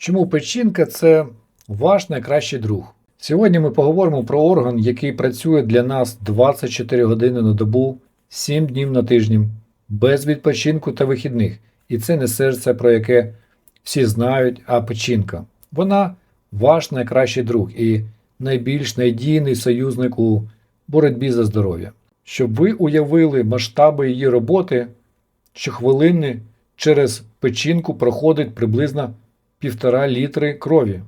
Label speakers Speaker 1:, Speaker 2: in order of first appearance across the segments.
Speaker 1: Чому печінка це ваш найкращий друг? Сьогодні ми поговоримо про орган, який працює для нас 24 години на добу, 7 днів на тиждень, без відпочинку та вихідних. І це не серце, про яке всі знають, а печінка. Вона ваш найкращий друг і найбільш надійний союзник у боротьбі за здоров'я. Щоб ви уявили масштаби її роботи, щохвилини через печінку проходить приблизно півтора літри крові,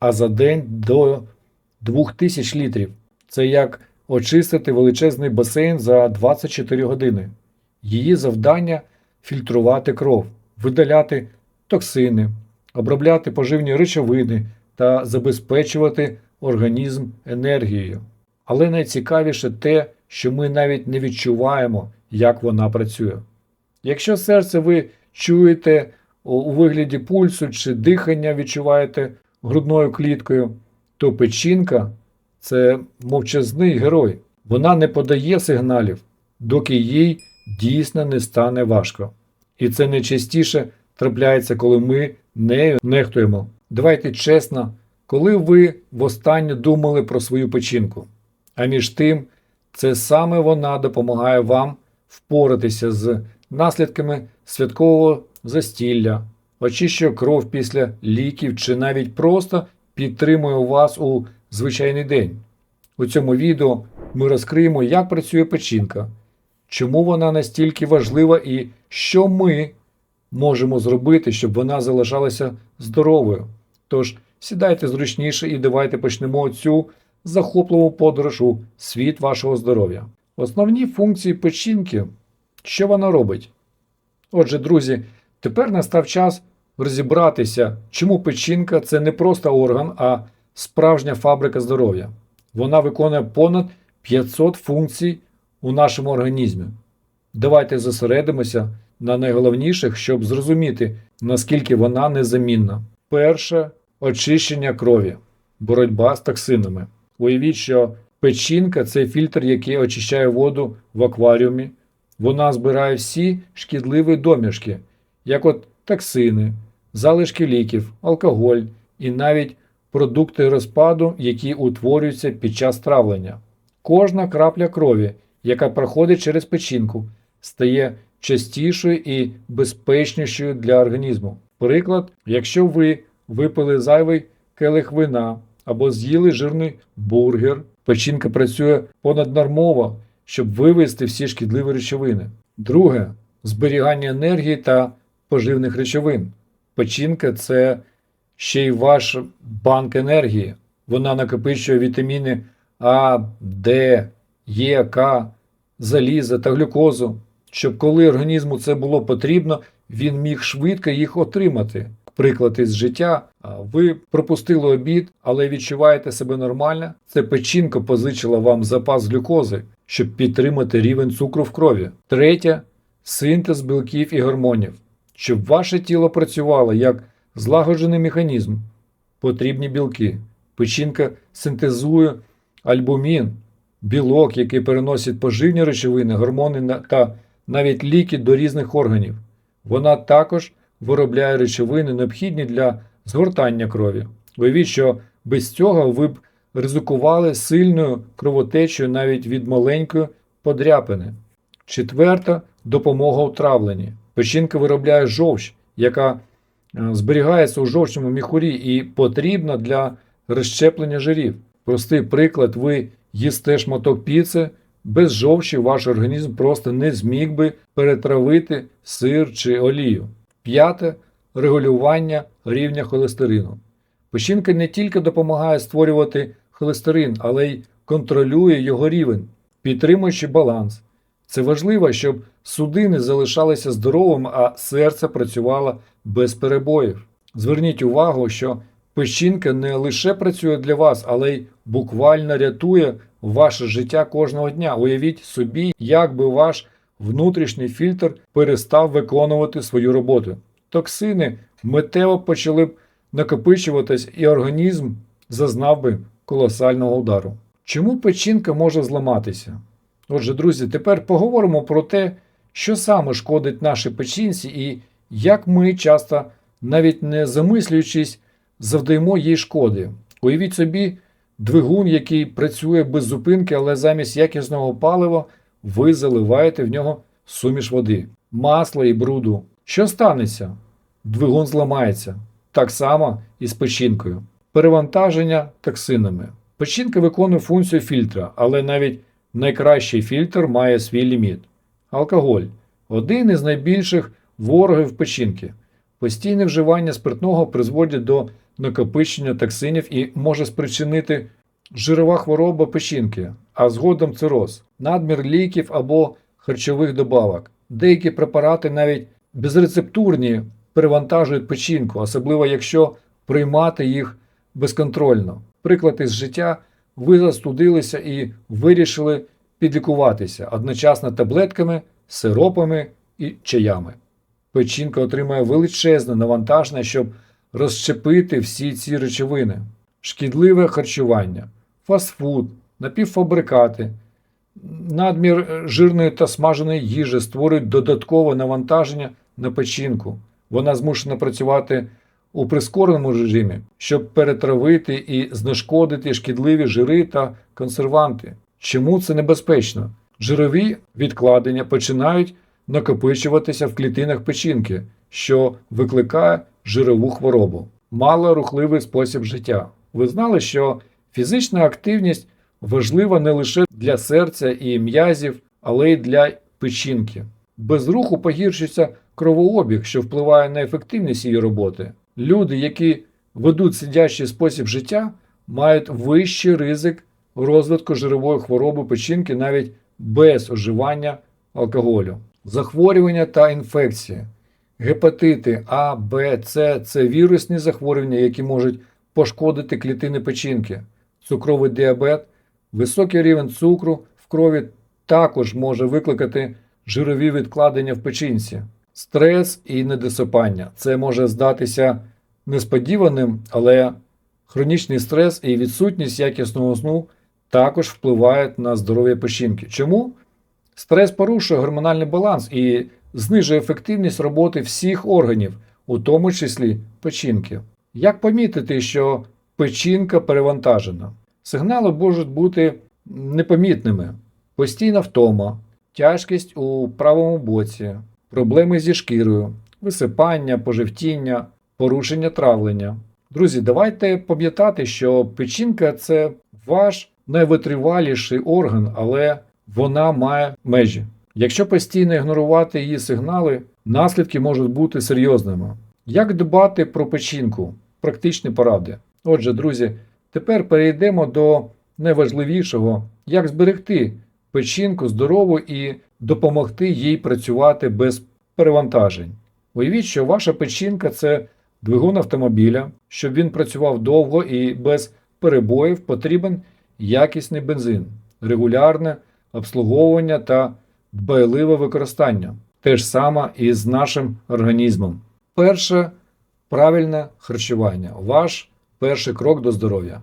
Speaker 1: а за день до 2000 літрів. Це як очистити величезний басейн за 24 години. Її завдання фільтрувати кров, видаляти токсини, обробляти поживні речовини та забезпечувати організм енергією. Але найцікавіше те, що ми навіть не відчуваємо, як вона працює. Якщо серце ви чуєте у вигляді пульсу чи дихання відчуваєте грудною кліткою, то печінка це мовчазний герой. Вона не подає сигналів, доки їй дійсно не стане важко. І це найчастіше трапляється, коли ми нею нехтуємо. Давайте чесно, коли ви востаннє думали про свою печінку. А між тим, це саме вона допомагає вам впоратися з наслідками святкового застілля, очищує кров після ліків чи навіть просто підтримує вас у звичайний день. У цьому відео ми розкриємо, як працює печінка, чому вона настільки важлива і що ми можемо зробити, щоб вона залишалася здоровою. Тож сідайте зручніше і давайте почнемо цю захопливу подорож у світ вашого здоров'я. Основні функції печінки, що вона робить? Отже, друзі, тепер настав час розібратися, чому печінка це не просто орган, а справжня фабрика здоров'я. Вона виконує понад 500 функцій у нашому організмі. Давайте зосередимося на найголовніших, щоб зрозуміти, наскільки вона незамінна. Перше очищення крові, боротьба з токсинами. Уявіть, що печінка це фільтр, який очищає воду в акваріумі. Вона збирає всі шкідливі домішки, як от токсини, залишки ліків, алкоголь і навіть продукти розпаду, які утворюються під час травлення. Кожна крапля крові, яка проходить через печінку, стає частішою і безпечнішою для організму. Приклад, якщо ви випили зайвий келих вина або з'їли жирний бургер, печінка працює понаднормово, щоб вивести всі шкідливі речовини. Друге зберігання енергії та поживних речовин. Печінка це ще й ваш банк енергії. Вона накопичує вітаміни А, Д, Е, К, заліза та глюкозу, щоб коли організму це було потрібно, він міг швидко їх отримати. Приклад із життя. Ви пропустили обід, але відчуваєте себе нормально. Це печінка позичила вам запас глюкози, щоб підтримати рівень цукру в крові. Третє синтез білків і гормонів. Щоб ваше тіло працювало як злагоджений механізм, потрібні білки. Печінка синтезує альбумін, білок, який переносить поживні речовини, гормони та навіть ліки до різних органів. Вона також виробляє речовини, необхідні для згортання крові. Уявіть, що без цього ви б ризикували сильною кровотечею навіть від маленької подряпини. Четверта допомога у травленні. Печінка виробляє жовч, яка е, зберігається у жовчному міхурі і потрібна для розщеплення жирів. Простий приклад, ви їсте шматок піци, без жовчі ваш організм просто не зміг би перетравити сир чи олію. П'яте регулювання рівня холестерину. Печінка не тільки допомагає створювати холестерин, але й контролює його рівень, підтримуючи баланс. Це важливо, щоб судини залишалися здоровими, а серце працювало без перебоїв. Зверніть увагу, що печінка не лише працює для вас, але й буквально рятує ваше життя кожного дня. Уявіть собі, як би ваш внутрішній фільтр перестав виконувати свою роботу. Токсини миттєво почали б накопичуватись, і організм зазнав би колосального удару. Чому печінка може зламатися? Отже, друзі, тепер поговоримо про те, що саме шкодить нашій печінці і як ми часто, навіть не замислюючись, завдаємо їй шкоди. Уявіть собі, двигун, який працює без зупинки, але замість якісного палива ви заливаєте в нього суміш води, масла і бруду. Що станеться? Двигун зламається. Так само і з печінкою. Перевантаження токсинами. Печінка виконує функцію фільтра, але навіть найкращий фільтр має свій ліміт. Алкоголь один із найбільших ворогів печінки. Постійне вживання спиртного призводить до накопичення токсинів і може спричинити жирова хвороба печінки, а згодом цироз, надмір ліків або харчових добавок. Деякі препарати навіть безрецептурні перевантажують печінку, особливо якщо приймати їх безконтрольно. Приклад із життя ви застудилися і вирішили підлікуватися одночасно таблетками, сиропами і чаями. Печінка отримає величезне навантаження, щоб розщепити всі ці речовини, шкідливе харчування, фастфуд, напівфабрикати, надмір жирної та смаженої їжі створюють додаткове навантаження на печінку. Вона змушена працювати у прискореному режимі, щоб перетравити і знешкодити шкідливі жири та консерванти. Чому це небезпечно? Жирові відкладення починають накопичуватися в клітинах печінки, що викликає жирову хворобу. Малорухливий спосіб життя. Ви знали, що фізична активність важлива не лише для серця і м'язів, але й для печінки. Без руху погіршується кровообіг, що впливає на ефективність її роботи. Люди, які ведуть сидячий спосіб життя, мають вищий ризик розвитку жирової хвороби печінки навіть без уживання алкоголю. Захворювання та інфекції. Гепатити А, Б, С це вірусні захворювання, які можуть пошкодити клітини печінки. Цукровий діабет, високий рівень цукру в крові також може викликати жирові відкладення в печінці. Стрес і недосипання. Це може здатися несподіваним, але хронічний стрес і відсутність якісного сну також впливають на здоров'я печінки. Чому? Стрес порушує гормональний баланс і знижує ефективність роботи всіх органів, у тому числі печінки. Як помітити, що печінка перевантажена? Сигнали можуть бути непомітними: постійна втома, тяжкість у правому боці, проблеми зі шкірою, висипання, пожевтіння, порушення травлення. Друзі, давайте пам'ятати, що печінка це ваш найвитриваліший орган, але вона має межі. Якщо постійно ігнорувати її сигнали, наслідки можуть бути серйозними. Як дбати про печінку? Практичні поради. Отже, друзі, тепер перейдемо до найважливішого, як зберегти печінку здорову і допомогти їй працювати без перевантажень. Уявіть, що ваша печінка це двигун автомобіля, щоб він працював довго і без перебоїв потрібен якісний бензин, регулярне обслуговування та дбайливе використання. Те ж саме і з нашим організмом. Перше правильне харчування. Ваш перший крок до здоров'я.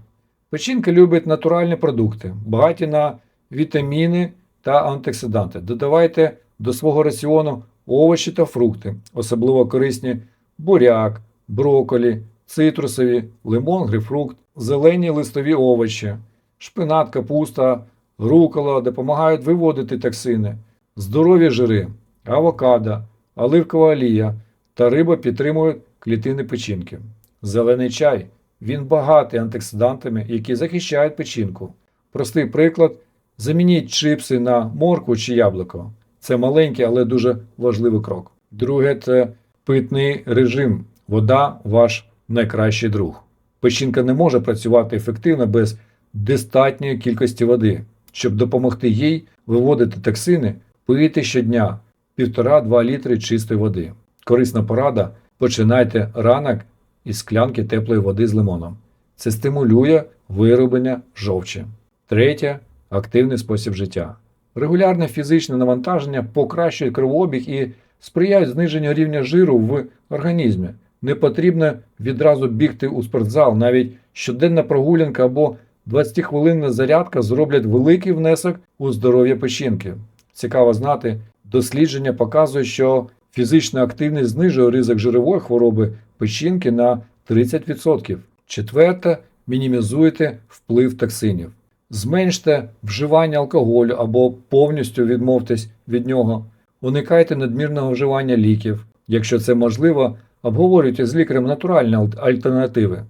Speaker 1: Печінка любить натуральні продукти, багаті на вітаміни та антиоксиданти. Додавайте до свого раціону овочі та фрукти, особливо корисні буряк, броколі, цитрусові, лимон, грейпфрукт, зелені листові овочі, шпинат, капуста, рукола допомагають виводити токсини, здорові жири, авокадо, оливкова олія та риба підтримують клітини печінки. Зелений чай він багатий антиоксидантами, які захищають печінку. Простий приклад: замініть чипси на моркву чи яблуко. Це маленький, але дуже важливий крок. Друге це питний режим. Вода ваш найкращий друг. Печінка не може працювати ефективно без достатньої кількості води. Щоб допомогти їй виводити токсини, пийте щодня 1,5-2 літри чистої води. Корисна порада: починайте ранок із склянки теплої води з лимоном. Це стимулює вироблення жовчі. Третє активний спосіб життя. Регулярне фізичне навантаження покращує кровообіг і сприяють зниженню рівня жиру в організмі. Не потрібно відразу бігти у спортзал, навіть щоденна прогулянка або 20-хвилинна зарядка зроблять великий внесок у здоров'я печінки. Цікаво знати, дослідження показують, що фізична активність знижує ризик жирової хвороби печінки на 30%. Четверте, мінімізуйте вплив токсинів. Зменште вживання алкоголю або повністю відмовтесь від нього. Уникайте надмірного вживання ліків. Якщо це можливо, обговорюйте з лікарем натуральні альтернативи.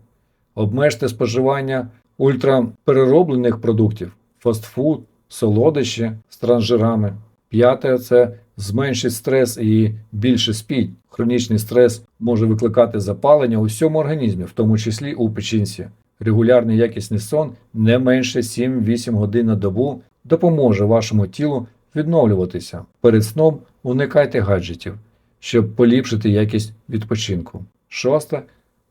Speaker 1: Обмежте споживання ультраперероблених продуктів, фастфуд, солодощі з транжирами. П'яте це зменшить стрес і більше спіть. Хронічний стрес може викликати запалення у всьому організмі, в тому числі у печінці. Регулярний якісний сон не менше 7-8 годин на добу допоможе вашому тілу відновлюватися. Перед сном уникайте гаджетів, щоб поліпшити якість відпочинку. Шосте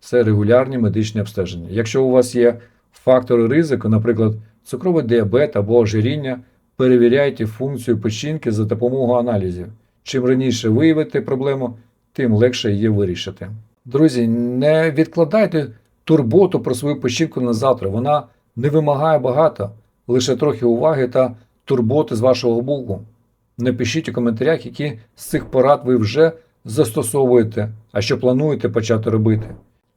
Speaker 1: це регулярні медичні обстеження. Якщо у вас є фактори ризику, наприклад, цукровий діабет або ожиріння, перевіряйте функцію печінки за допомогою аналізів. Чим раніше виявити проблему, тим легше її вирішити. Друзі, не відкладайте турботу про свою печінку на завтра. Вона не вимагає багато, лише трохи уваги та турботи з вашого боку. Напишіть у коментарях, які з цих порад ви вже застосовуєте, а що плануєте почати робити.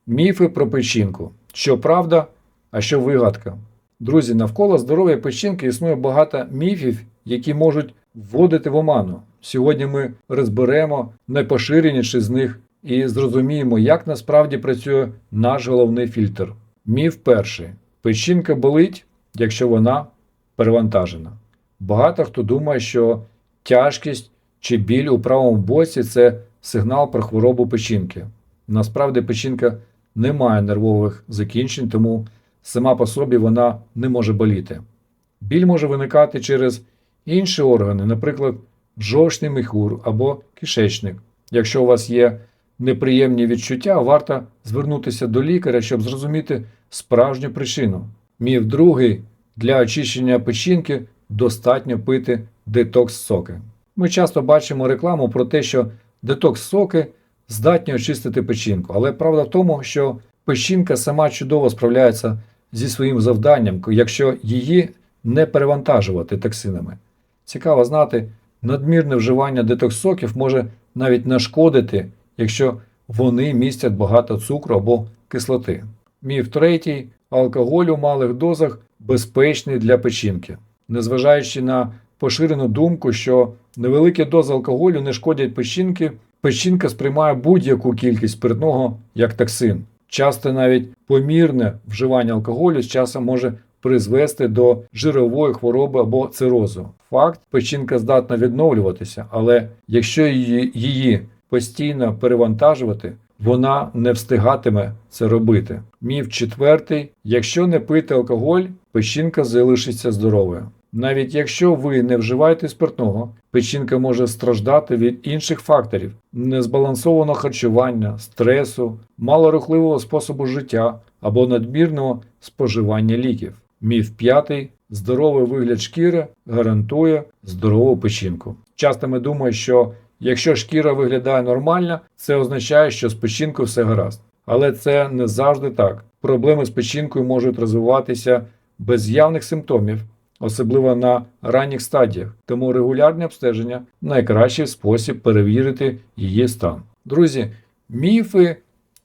Speaker 1: Міфи про печінку. Що правда, а що вигадка. Друзі, навколо здоров'я печінки існує багато міфів, які можуть вводити в оману. Сьогодні ми розберемо найпоширеніші з них і зрозуміємо, як насправді працює наш головний фільтр. Міф перший: печінка болить, якщо вона перевантажена. Багато хто думає, що тяжкість чи біль у правому боці це сигнал про хворобу печінки. Насправді печінка не має нервових закінчень, тому сама по собі вона не може боліти. Біль може виникати через інші органи, наприклад, жовчний міхур або кишечник. Якщо у вас є неприємні відчуття, варто звернутися до лікаря, щоб зрозуміти справжню причину. Міф другий для очищення печінки достатньо пити детокс-соки. Ми часто бачимо рекламу про те, що детокс-соки здатні очистити печінку, але правда в тому, що печінка сама чудово справляється зі своїм завданням, якщо її не перевантажувати токсинами. Цікаво знати, надмірне вживання детокс-соків може навіть нашкодити, якщо вони містять багато цукру або кислоти. Міф третій алкоголь у малих дозах безпечний для печінки. Незважаючи на поширену думку, що невеликі дози алкоголю не шкодять печінки, печінка сприймає будь-яку кількість спиртного як токсин. Часто навіть помірне вживання алкоголю з часом може призвести до жирової хвороби або цирозу. Факт, печінка здатна відновлюватися, але якщо її, постійно перевантажувати, вона не встигатиме це робити. Міф четвертий: якщо не пити алкоголь, печінка залишиться здоровою. Навіть якщо ви не вживаєте спиртного, печінка може страждати від інших факторів: незбалансованого харчування, стресу, малорухливого способу життя або надмірного споживання ліків. Міф п'ятий: здоровий вигляд шкіри гарантує здорову печінку. Часто ми думаємо, що якщо шкіра виглядає нормально, це означає, що з печінкою все гаразд. Але це не завжди так. Проблеми з печінкою можуть розвиватися без явних симптомів, особливо на ранніх стадіях. Тому регулярне обстеження найкращий спосіб перевірити її стан. Друзі, міфи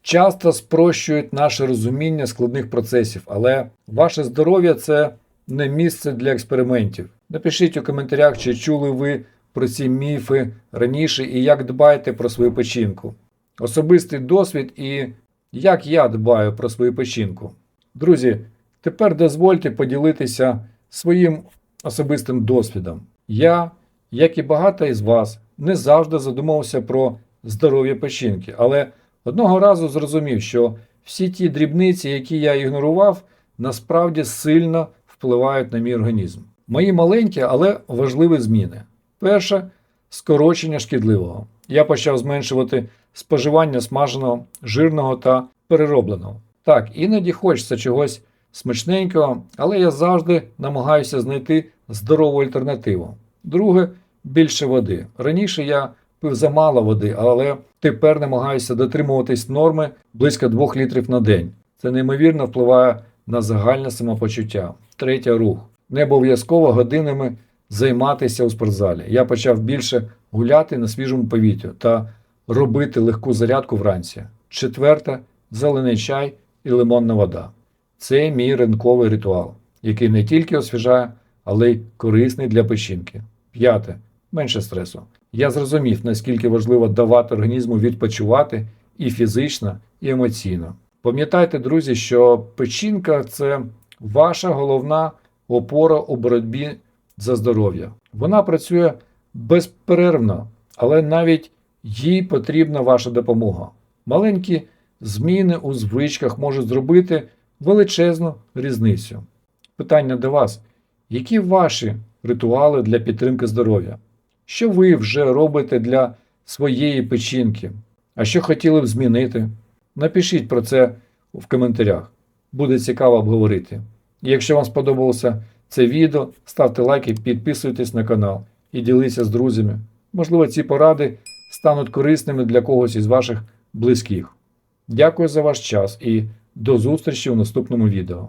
Speaker 1: часто спрощують наше розуміння складних процесів, але ваше здоров'я це не місце для експериментів. Напишіть у коментарях, чи чули ви про ці міфи раніше і як дбаєте про свою печінку. Особистий досвід і як я дбаю про свою печінку. Друзі, тепер дозвольте поділитися своїм особистим досвідом. Я, як і багато із вас, не завжди задумався про здоров'я печінки, але одного разу зрозумів, що всі ті дрібниці, які я ігнорував, насправді сильно впливають на мій організм. Мої маленькі, але важливі зміни. Перше скорочення шкідливого. Я почав зменшувати споживання смаженого, жирного та переробленого. Так, іноді хочеться чогось смачненького, але я завжди намагаюся знайти здорову альтернативу. Друге більше води. Раніше я пив замало води, але тепер намагаюся дотримуватись норми близько 2 літрів на день. Це неймовірно впливає на загальне самопочуття. Третє рух. Не обов'язково годинами займатися у спортзалі. Я почав більше гуляти на свіжому повітрю та робити легку зарядку вранці. Четверте зелений чай і лимонна вода. Це мій ранковий ритуал, який не тільки освіжає, але й корисний для печінки. П'яте. Менше стресу. Я зрозумів, наскільки важливо давати організму відпочивати і фізично, і емоційно. Пам'ятайте, друзі, що печінка це ваша головна опора у боротьбі за здоров'я. Вона працює безперервно, але навіть їй потрібна ваша допомога. Маленькі зміни у звичках можуть зробити величезну різницю. Питання до вас: які ваші ритуали для підтримки здоров'я? Що ви вже робите для своєї печінки? А що хотіли б змінити? Напишіть про це в коментарях. Буде цікаво обговорити. І якщо вам сподобалося це відео, ставте лайки, підписуйтесь на канал і діліться з друзями. Можливо, ці поради стануть корисними для когось із ваших близьких. Дякую за ваш час і до зустрічі у наступному відео.